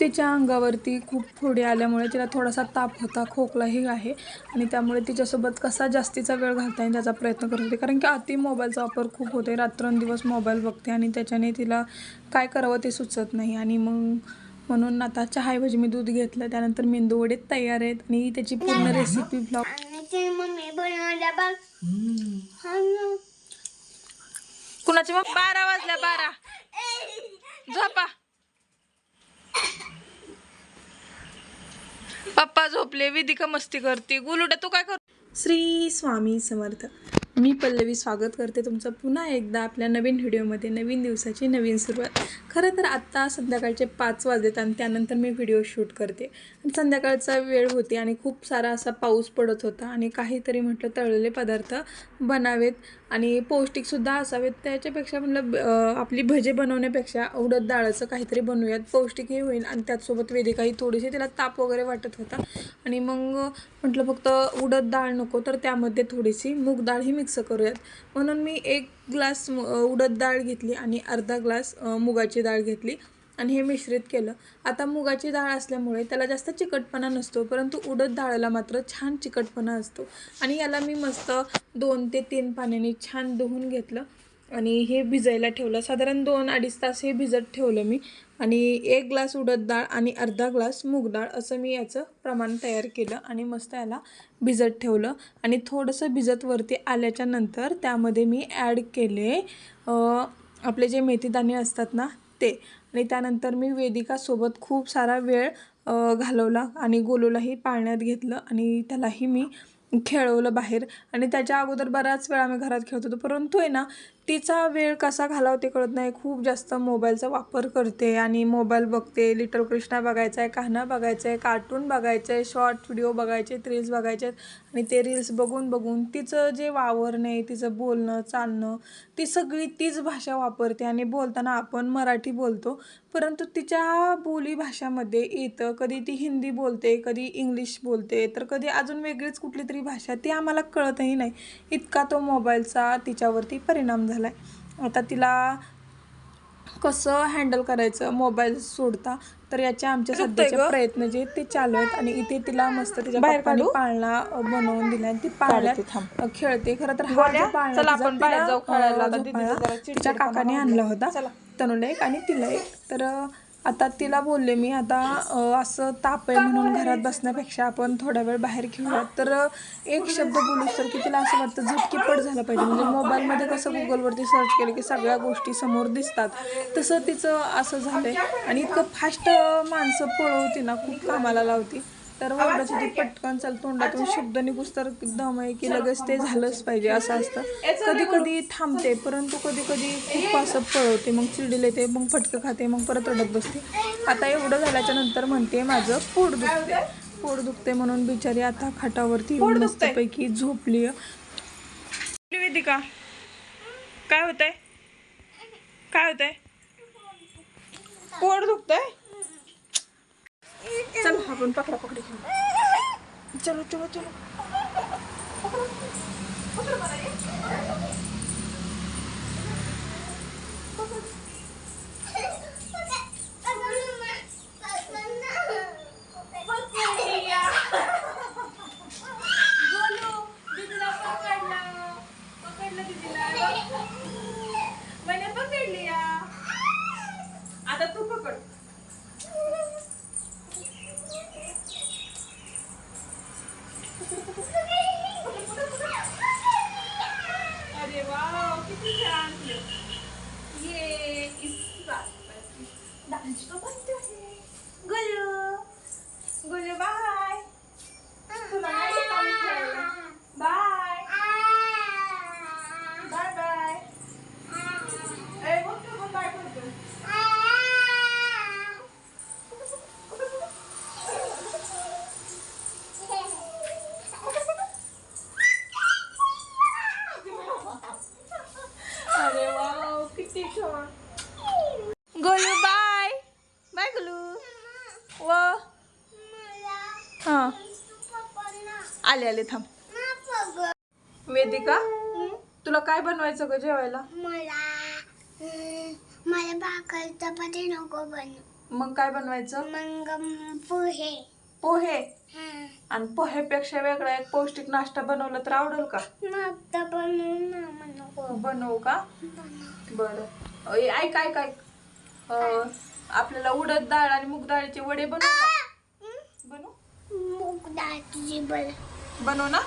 तिच्या अंगावरती खूप फोडी आल्यामुळे तिला थोडासा ताप होता खोकलाही आहे. आणि त्यामुळे तिच्यासोबत कसा जास्तीचा वेळ घालता येईल त्याचा प्रयत्न करत होते. कारण की अति मोबाईलचा वापर खूप होतो आहे रात्रंदिवस मोबाईल बघते आणि त्याच्याने तिला काय करावं ते सुचत नाही. आणि मग म्हणून आता चहाऐवजी मी दूध घेतलं. त्यानंतर मेंदू वडे तयार आहेत आणि त्याची पूर्ण रेसिपी ब्लॉग. कुणाची मग बारा वाजल्या बारा. झोपा. पप्पा विधिका मस्ती करते. गुलुडा तू काय कर श्री स्वामी समर्थ. मी पल्लवी स्वागत करते तुमचं पुन्हा एकदा आपल्या नवीन व्हिडिओमध्ये नवीन दिवसाची नवीन सुरुवात. खरं तर आत्ता संध्याकाळचे पाच वाजलेत आणि त्यानंतर मी व्हिडिओ शूट करते. आणि संध्याकाळचा वेळ होती आणि खूप सारा असा पाऊस पडत होता आणि काहीतरी म्हटलं तळलेले पदार्थ बनावेत आणि पौष्टिकसुद्धा असावेत. त्याच्यापेक्षा म्हटलं आपली भजे बनवण्यापेक्षा उडद डाळाचं काहीतरी बनवूयात. पौष्टिकही होईल आणि त्याचसोबत वेदिकाही थोडीशी तिला ताप वगैरे वाटत होता. आणि मग म्हटलं फक्त उडद डाळ नको तर त्यामध्ये थोडीशी मूग डाळही मिक्स करूयात. म्हणून मी एक ग्लास उडद डाळ घेतली आणि अर्धा ग्लास मुगाची डाळ घेतली आणि हे मिश्रित केलं. आता मुगाची डाळ असल्यामुळे त्याला जास्त चिकटपणा नसतो परंतु उडद डाळला मात्र छान चिकटपणा असतो. आणि याला मी मस्त दोन ते तीन पाण्याने छान धुवून घेतलं. आणि हे भिजायला ठेवलं. साधारण दोन अडीच तास हे भिजत ठेवलं मी. आणि एक ग्लास उडद डाळ आणि अर्धा ग्लास मूग डाळ असं मी याचं प्रमाण तयार केलं आणि मस्त याला भिजत ठेवलं. आणि थोडंसं भिजत वरती आल्याच्यानंतर त्यामध्ये मी ॲड केले आपले जे मेथीदाणे असतात ना ते. आणि त्यानंतर मी वेदिकासोबत खूप सारा वेळ घालवला आणि गोलूलाही पाळण्यात घेतलं आणि त्यालाही मी खेळवलं बाहेर. आणि त्याच्या अगोदर बराच वेळा आम्ही घरात खेळत होतो. परंतु आहे ना तिचा वेळ कसा घालावते कळत नाही. खूप जास्त मोबाईलचा वापर करते आणि मोबाईल बघते. लिटल कृष्णा बघायचा आहे कान्हा बघायचं आहे कार्टून बघायचं आहे शॉर्ट व्हिडिओ बघायचे रील्स बघायचे आहेत आणि ते रील्स बघून बघून तिचं जे वावरणे तिचं बोलणं चालणं ती सगळी तीच भाषा वापरते आणि बोलताना आपण मराठी बोलतो. परंतु तिच्या बोलीभाषामध्ये येतं कधी ती हिंदी बोलते कधी इंग्लिश बोलते तर कधी अजून वेगळीच कुठली तरी भाषा ती आम्हाला कळतही नाही. इतका तो मोबाईलचा तिच्यावरती परिणाम झाला. आहे आता तिला कसं हँडल करायचं मोबाईल सोडता तर याचे आमचे सध्याचे प्रयत्न जे ते चालू आहेत आणि इथे तिला मस्त तिच्या पप्पांनी पाळणा अ, बनवून दिला आणि ती पाळण्यात खेळते. खरं तर हा पाळणा तिच्या काकाने आणला होता तनुला एक आणि तिला एक. तर आता तिला बोलले मी आता असं ताप आहे म्हणून घरात बसण्यापेक्षा आपण थोडा वेळ बाहेर खेळूयात. तर एक शब्द बोलू तर की तिला असं वाटतं झटकीपट झालं पाहिजे. म्हणजे मोबाईलमध्ये कसं गुगलवरती सर्च केलं की सगळ्या गोष्टी समोर दिसतात. तसं तिचं असं झालंय. आणि इतकं फास्ट माणसं पळवती ना खूप कामाला लावती. तर ओरडत होती पटकन चल तोंडातून शब्द निघूस तर दम आहे की लगेच ते झालंच पाहिजे असं असतं. कधी कधी थांबते परंतु कधी कधी खूप असं पळवते मग चिडील येते मग फटकं खाते मग परत रडत बसते. आता एवढं झाल्याच्यानंतर म्हणते माझं पोट दुखते पोट दुखते म्हणून बिचारी आता खाटावरती मस्तपैकी झोपली वेदिका. काय होतंय? काय होतंय? पोट दुखतंय? चल आपण पकडा पकडी खेळू चलो चलो चलो आता तू पकड अरे वा किती छान ये इस बात पर डांस को बनते हैं गुल्लू गुल्लू बाय तुला नाही शिकवलं खेळायला. बाय बाय बाय ए बघ तू पण बाय करतो अरे वा किती छान गोलू बाय बाय गोलू व हा आले थांब. वेदिका तुला काय बनवायचं ग जेवायला? मला हम्म, मला भाकर चपाती नको बनू मग काय बनवायचं? मग पोहे. पोहे? हा. आणि पोहेपेक्षा वेगळा एक पौष्टिक नाश्ता बनवला तर आवडेल का? नाश्ता म्हणू बनवू का? बरं. ऐक ऐक ऐक. आपल्याला उडद डाळ आणि मूग डाळीचे वडे बनवू का? बनवू? मूग डाळची बल बनव ना.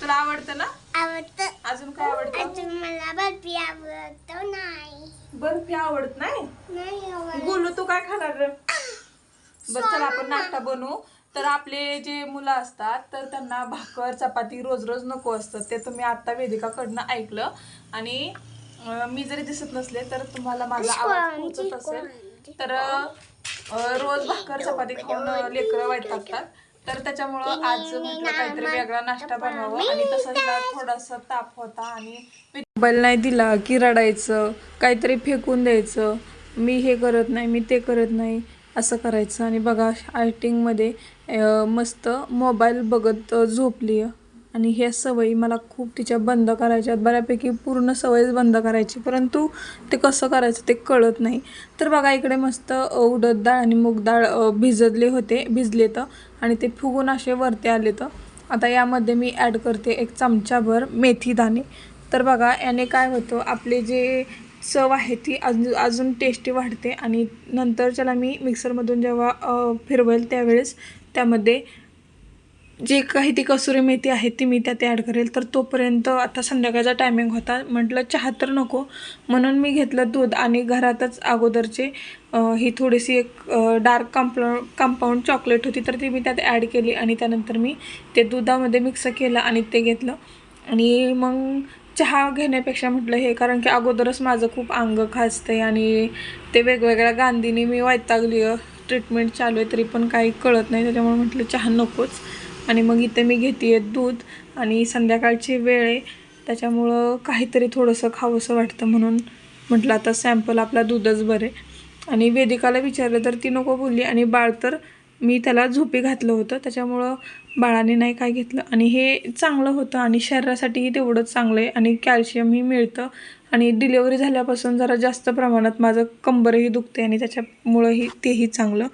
तुला आवडतं ना? आवडतं. अजून काय आवडतं? अजून मला बर्फी आवडतं नाही. बर्फी आवडत नाही? नाही आवडत. बोलू तू काय खाणार रे? बरं चला आपण नाश्ता बनवू. तर आपले जे मुलं असतात तर त्यांना भाकर चपाती रोज रोज नको असतं ते तुम्ही आत्ता वेदिकाकडनं ऐकलं. आणि अं, मी जरी दिसत नसले तर तुम्हाला माझा आवाज पोहोचत असेल. तर अं, रोज भाकर चपाती खाऊन लेकरं वैतागतात. तर त्याच्यामुळं आज म्हटलं काहीतरी वेगळा नाश्ता बनवावं. आणि तसं हिला थोडासा ताप होता आणि मोबाईल नाही दिला की रडायचं काहीतरी फेकून द्यायचं. मी हे करत नाही मी ते करत नाही असं करायचं. आणि बघा आर्टिंगमध्ये मस्त मोबाईल बघत झोपली. आणि ह्या सवयी मला खूप तिच्या बंद करायच्यात. बऱ्यापैकी पूर्ण सवयच बंद करायची. परंतु ते कसं करायचं ते कळत नाही. तर बघा इकडे मस्त उडद डाळ आणि मूग डाळ भिजतले होते भिजले तर आणि ते फुगून असे वरती आले तर. आता यामध्ये मी ॲड करते एक चमचाभर मेथी दाणे. तर बघा याने काय होतं आपले जे चव आहे ती अजून अजून टेस्टी वाढते आणि नंतर ज्याला मी मिक्सरमधून जेव्हा फिरवेल त्यावेळेस त्यामध्ये जे काही ती कसुरी मेथी आहे ती मी त्यात ॲड करेल. तर तोपर्यंत आता संध्याकाळचा टायमिंग होता. म्हटलं चहा तर नको. म्हणून मी घेतलं दूध आणि घरातच अगोदरचे ही थोडीशी एक डार्क कंपाऊ कंपाऊंड चॉकलेट होती तर ती मी त्यात ॲड केली आणि त्यानंतर मी ते दुधामध्ये मिक्स केलं आणि ते घेतलं. आणि मग चहा घेण्यापेक्षा म्हटलं हे कारण की अगोदरच माझं खूप अंग खाजतंय आणि ते वेगवेगळ्या गांधीने मी वैतागली ट्रीटमेंट चालू आहे तरी पण काही कळत नाही. त्याच्यामुळे म्हटलं चहा नकोच. आणि मग इथे मी घेते दूध आणि संध्याकाळची वेळ आहे. त्याच्यामुळं काहीतरी थोडंसं खावंसं वाटतं म्हणून म्हटलं आता सॅम्पल आपला दूधच बरे आणि वेदिकाला विचारलं तर ती नको बोलली आणि बाळ तर मी त्याला झोपी घातलं होतं. त्याच्यामुळं बाळाने नाही काय घेतलं. आणि हे चांगलं होतं आणि शरीरासाठीही तेवढंच चांगलं आहे आणि कॅल्शियमही मिळतं. आणि डिलेवरी झाल्यापासून जरा जास्त प्रमाणात माझं कंबरही दुखते आणि त्याच्यामुळंही तेही चांगलं.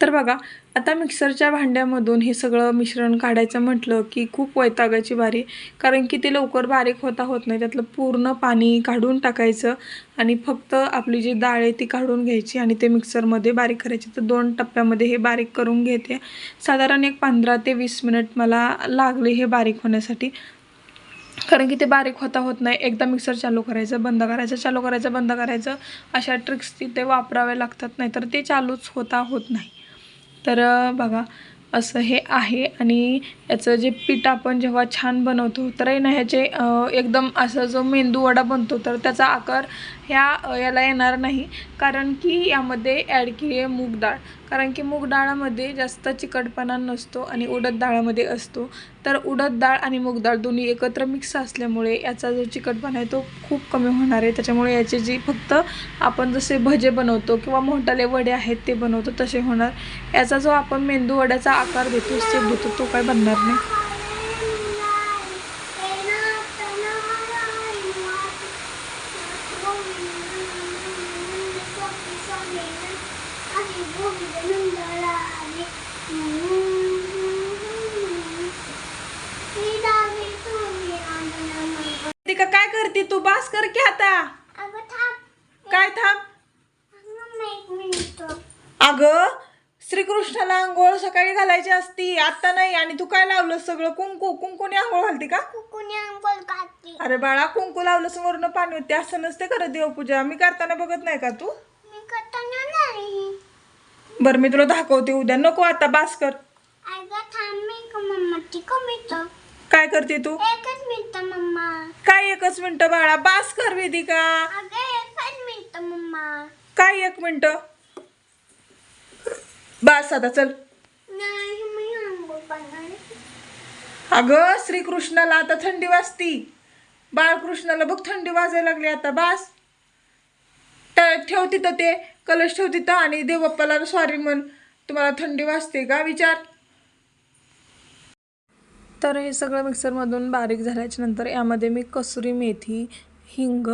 तर बघा आता मिक्सरच्या भांड्यामधून हे सगळं मिश्रण काढायचं म्हटलं की खूप वैतागाची बारी. कारण की ते लवकर बारीक होता होत नाही त्यातलं पूर्ण पाणी काढून टाकायचं आणि फक्त आपली जी डाळ आहे ती काढून घ्यायची आणि ते मिक्सरमध्ये बारीक करायची. तर दोन टप्प्यामध्ये हे बारीक करून घेते. साधारण एक पंधरा ते वीस मिनिट मला लागले हे बारीक होण्यासाठी. कारण की ते बारीक होता होत नाही एकदा मिक्सर चालू करायचं बंद करायचं चालू करायचं बंद करायचं अशा ट्रिक्स तिथे वापराव्या लागतात नाही तर ते चालूच होता होत नाही. तर बघा असं हे आहे आणि याचं जे पीठ आपण जेव्हा छान बनवतो तर आहे ना ह्याचे एकदम असं जो मेंदू वडा बनतो तर त्याचा आकार ह्या याला येणार नाही. कारण की यामध्ये ॲड केली आहे मूग डाळ. कारण की मूग डाळामध्ये जास्त चिकटपणा नसतो आणि उडद डाळामध्ये असतो. तर उडद डाळ आणि मूग डाळ दोन्ही एकत्र मिक्स असल्यामुळे याचा जो चिकटपणा आहे तो खूप कमी होणार आहे. त्याच्यामुळे याचे जी फक्त आपण जसे भजे बनवतो किंवा मोठाले वडे आहेत ते बनवतो तसे होणार. याचा जो आपण मेंदू वड्याचा आकार देतो शेप देतो तो काय बनणार नाही. का काय करते तू? बास कर की आता. काय थांब? अगं श्रीकृष्णाला आंघोळ सकाळी घालायची असती आता नाही आणि तू काय लावलं सगळं? कुंकू कुंकूने आंघोळ घालते का? अरे बाळा कुंकू लावलं समोरनं पाणी होते असं नसते करत देवपूजा. मी करताना बघत नाही का तू? बरं मी तुला दाखवते उद्या. नको आता बास कर. काय करते तू? एकच मिनिट मम्मा. काय एकच मिनिट बाळा? बास कर वेदिका अगं एकच मिनिट मम्मा. काय एक मिनिट? बास आता चल. नाही मी आंघोळ अगं श्रीकृष्णाला आता थंडी वाजती. बाळकृष्णाला बघ थंडी वाजायला लागली आता बास. ठेव तिथं ते कलश ठेव तिथं आणि देवबाप्पाला सॉरी म्हण तुम्हाला थंडी वाजते का? विचार. तर हे सगळं मिक्सरमधून बारीक झाल्याच्यानंतर यामध्ये मी कसुरी मेथी हिंग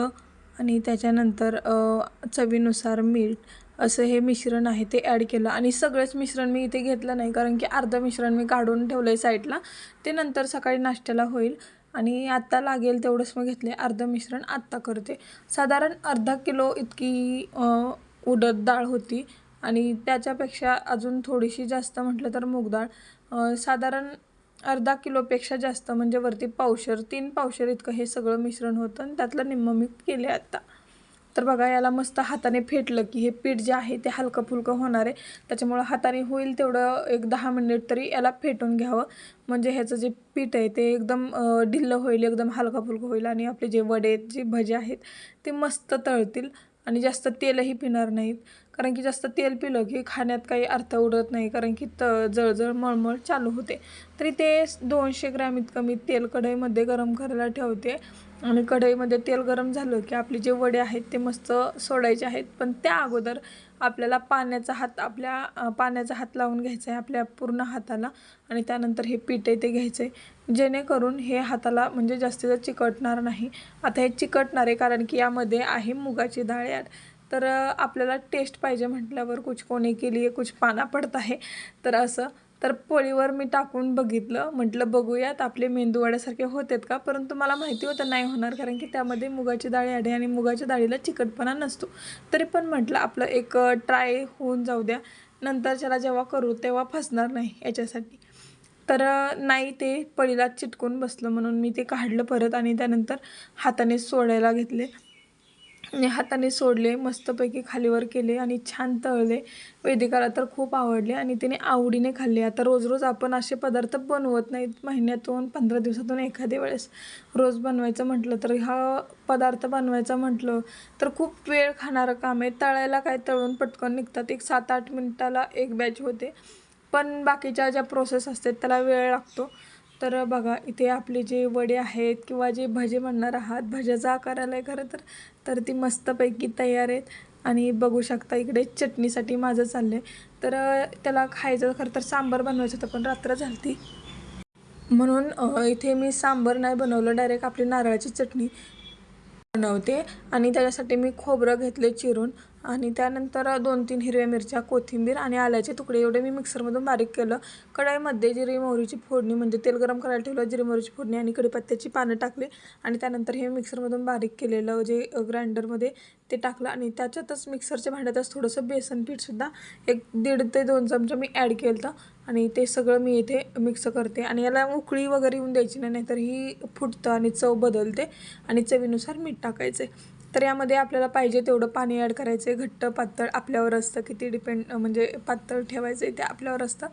आणि त्याच्यानंतर चवीनुसार मीठ असं हे मिश्रण आहे ते ॲड केलं. आणि सगळंच मिश्रण मी इथे घेतलं नाही कारण की अर्धं मिश्रण मी काढून ठेवलं आहे साईडला. ते नंतर सकाळी नाश्त्याला होईल. आणि आत्ता लागेल तेवढंच मी घेतले अर्धं मिश्रण आत्ता करते. साधारण अर्धा किलो इतकी उडद डाळ होती. आणि त्याच्यापेक्षा अजून थोडीशी जास्त म्हटलं तर मूग डाळ. साधारण अर्धा किलोपेक्षा जास्त म्हणजे वरती पावशर तीन पावशर इतकं हे सगळं मिश्रण होतं आणि त्यातलं निम्म मी केले आत्ता तर बघा याला मस्त हाताने फेटलं की हे पीठ जे आहे ते हलकं फुलकं होणार आहे. त्याच्यामुळं हाताने होईल तेवढं एक दहा मिनिट तरी याला फेटून घ्यावं. म्हणजे ह्याचं जे पीठ आहे ते एकदम ढिल्लं होईल एकदम हलकं फुलकं होईल आणि आपले जे वडे आहेत जे भजे आहेत ते मस्त तळतील आणि जास्त तेलही पिणार नाहीत. कारण की जास्त तेल पिलं की खाण्यात काही अर्थ उडत नाही कारण की त जळजळ मळमळ चालू होते. तरी ते दोनशे ग्रॅम इतकं मी तेल कढईमध्ये गरम करायला ठेवते. आणि कढईमध्ये तेल गरम झालं की आपले जे वडे आहेत ते मस्त सोडायचे आहेत. पण त्या अगोदर आपल्याला पाण्याचा हात आपल्या पाण्याचा हात लावून घ्यायचा आहे आपल्या पूर्ण हाताला. आणि त्यानंतर हे पीठ आहे ते घ्यायचं आहे जेणेकरून हे हाताला म्हणजे जास्तीत जास्त चिकटणार नाही. आता हे चिकटणार आहे कारण की यामध्ये आहे मुगाची डाळ यात तर आपल्याला टेस्ट पाहिजे म्हटल्यावर कुछ कोणी केली आहे कुछ पाना पडत आहे. तर असं. तर पोळीवर मी टाकून बघितलं. म्हटलं बघूयात आपले मेंदूवाड्यासारखे होतात का? परंतु मला माहिती होतं नाही होणार कारण की त्यामध्ये मुगाची डाळी आहे आणि मुगाच्या डाळीला चिकटपणा नसतो. तरी पण म्हटलं आपलं एक ट्राय होऊन जाऊ द्या. नंतरच्याला जेव्हा करू तेव्हा फसणार नाही याच्यासाठी. तर नाही ते पळीला चिटकून बसलं म्हणून मी ते काढलं परत आणि त्यानंतर हाताने सोडायला घेतले. हाताने सोडले मस्तपैकी खालीवर केले आणि छान तळले. वेदिकाला तर खूप आवडले आणि तिने आवडीने खाल्ले. आता रोज रोज आपण असे पदार्थ बनवत नाहीत महिन्यातून पंधरा दिवसातून एखाद्या वेळेस. रोज बनवायचं म्हटलं तर हा पदार्थ बनवायचा म्हटलं तर खूप वेळ खाणारं काम आहे. तळायला काय तळून पटकन निघतात. एक सात आठ मिनटाला एक बॅच होते. पण बाकीच्या ज्या प्रोसेस असतात त्याला वेळ लागतो. तर बघा इथे आपले जे वडे आहेत किंवा जे भजे म्हणणार आहात भज्याचा आकार आला आहे खरं तर तर ती मस्तपैकी तयार आहेत. आणि बघू शकता इकडे चटणीसाठी माझं चाललं आहे तर त्याला खायचं खरं तर सांबार बनवायचं होतं पण रात्र झालती. म्हणून इथे मी सांबार नाही बनवलं डायरेक्ट आपली नारळाची चटणी बनवते. आणि त्याच्यासाठी मी खोबरं घेतले चिरून. आणि त्यानंतर दोन तीन हिरव्या मिरच्या कोथिंबीर आणि आल्याचे तुकडे एवढे मी मिक्सरमधून बारीक केलं. कढईमध्ये जिरी मोहरीची फोडणी म्हणजे तेल गरम करायला ठेवलं जिरी मोहरीची फोडणी आणि कढीपत्त्याची पानं टाकली आणि त्यानंतर हे मिक्सरमधून बारीक केलेलं जे ग्राइंडरमध्ये ते टाकलं आणि त्याच्यातच मिक्सरच्या भांड्यातच थोडंसं बेसन पीठसुद्धा एक दीड ते दोन चमचा मी ॲड केलं होतं आणि ते सगळं मी इथे मिक्स करते आणि याला उकळी वगैरे येऊन द्यायची नाही नाहीतर ही फुटतं आणि चव बदलते आणि चवीनुसार मीठ टाकायचे तर यामध्ये आपल्याला पाहिजे तेवढं पाणी ॲड करायचं आहे घट्ट पातळ आपल्यावर असतं. किती डिपेंड म्हणजे पातळ ठेवायचं आहे ते आपल्यावर असतं.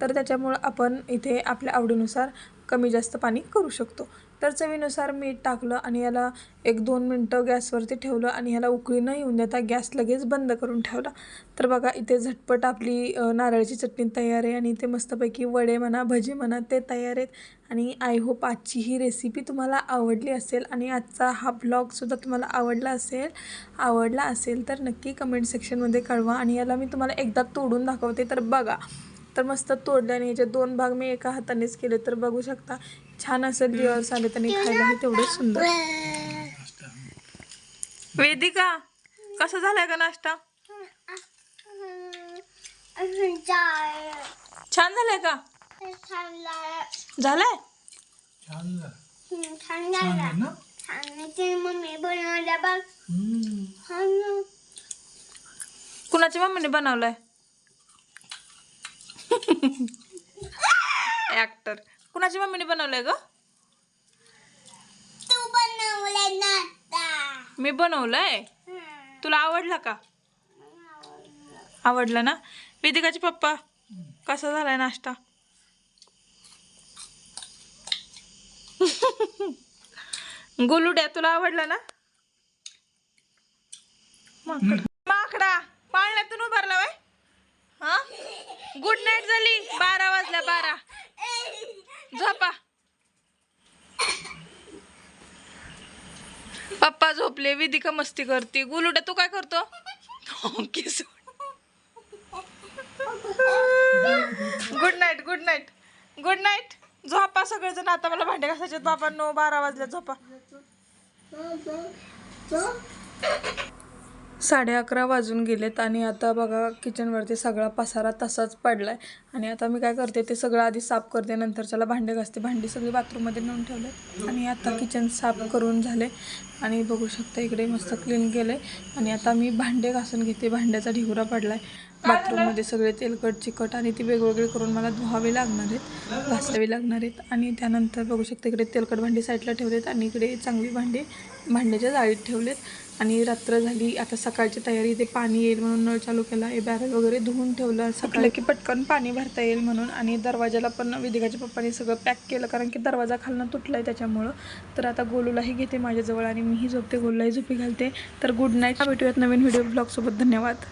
तर त्याच्यामुळं आपण इथे आपल्या आवडीनुसार कमी जास्त पाणी करू शकतो. तर चवीनुसार मीठ टाकलं आणि याला एक दोन मिनटं गॅसवरती ठेवलं आणि ह्याला उकळी न येऊन देता गॅस लगेच बंद करून ठेवला. तर बघा इथे झटपट आपली नारळाची चटणी तयार आहे आणि इथे मस्तपैकी वडे म्हणा भजे म्हणा ते तयार आहेत. आणि आय होप आजची ही रेसिपी तुम्हाला आवडली असेल आणि आजचा हा ब्लॉगसुद्धा तुम्हाला आवडला असेल आवडला असेल तर नक्की कमेंट सेक्शनमध्ये कळवा आणि याला मी तुम्हाला एकदा तोडून दाखवते. तर बघा तर मस्त तोडल्याने याचे दोन भाग मी एका हातानेच केले. तर बघू शकता छान असं दिवस आले आणि खायला तेवढंच सुंदर. वेदिका कसा झालाय का नाश्ता? छान झालाय का? झालाय? छान झालं. आहे छान कुणाच्या मम्मीने बनवलंय? ऍक्टर कुणाच्या मम्मीने बनवलंय ग? तू बनवलाय. मी बनवलंय. तुला आवडला का? आवडला ना? वेदिकाचे पप्पा कसा झालाय नाश्ता? गोलुड्या तुला आवडला ना? माकडा. माकडा पाळण्यातून उभारला वय. हा? गुड नाईट झाली बारा वाजल्या बारा. झोपा. पप्पा झोपले विधिका मस्ती करते. गुलुड्या तू काय करतो? Good night good night good night झोपा सगळेजण. आता मला भांडे घासायचे बाबा नो बारा वाजल्या झोपा. साडे अकरा वाजून गेलेत आणि आता बघा किचनवरती सगळा पसारा तसाच पडला आहे आणि आता मी काय करते ते सगळं आधी साफ करते नंतर त्याला भांडे घासते. भांडी सगळी बाथरूममध्ये नेऊन ठेवले आणि आता किचन साफ करून झाले. आणि बघू शकता इकडे मस्त क्लीन केलं आणि आता मी भांडे घासून घेते. भांड्याचा ढिगुरा पडला आहे बाथरूममध्ये सगळे तेलकट चिकट आणि ती वेगवेगळे करून मला धुवावे लागणार आहेत घासावे लागणार आहेत. आणि त्यानंतर बघू शकता इकडे तेलकट भांडी साईडला ठेवलेत आणि इकडे चांगली भांडी भांड्याच्या जाळीत ठेवलेत. आणि रात्र झाली आता सकाळची तयारी इथे पाणी येईल म्हणून नळ चालू केला हे बॅरल वगैरे धुवून ठेवलं. सकाळी की पटकन पाणी भरता येईल म्हणून आणि दरवाजाला पण विधिकाच्या पप्पाने सगळं पॅक केलं कारण की दरवाजा खालनं तुटला आहे त्याच्यामुळं. तर आता गोलूलाही घेते माझ्याजवळ आणि मीही झोपते गोलूलाही झोपी घालते. तर गुड नाईट भेटूयात नवीन व्हिडिओ ब्लॉगसोबत धन्यवाद.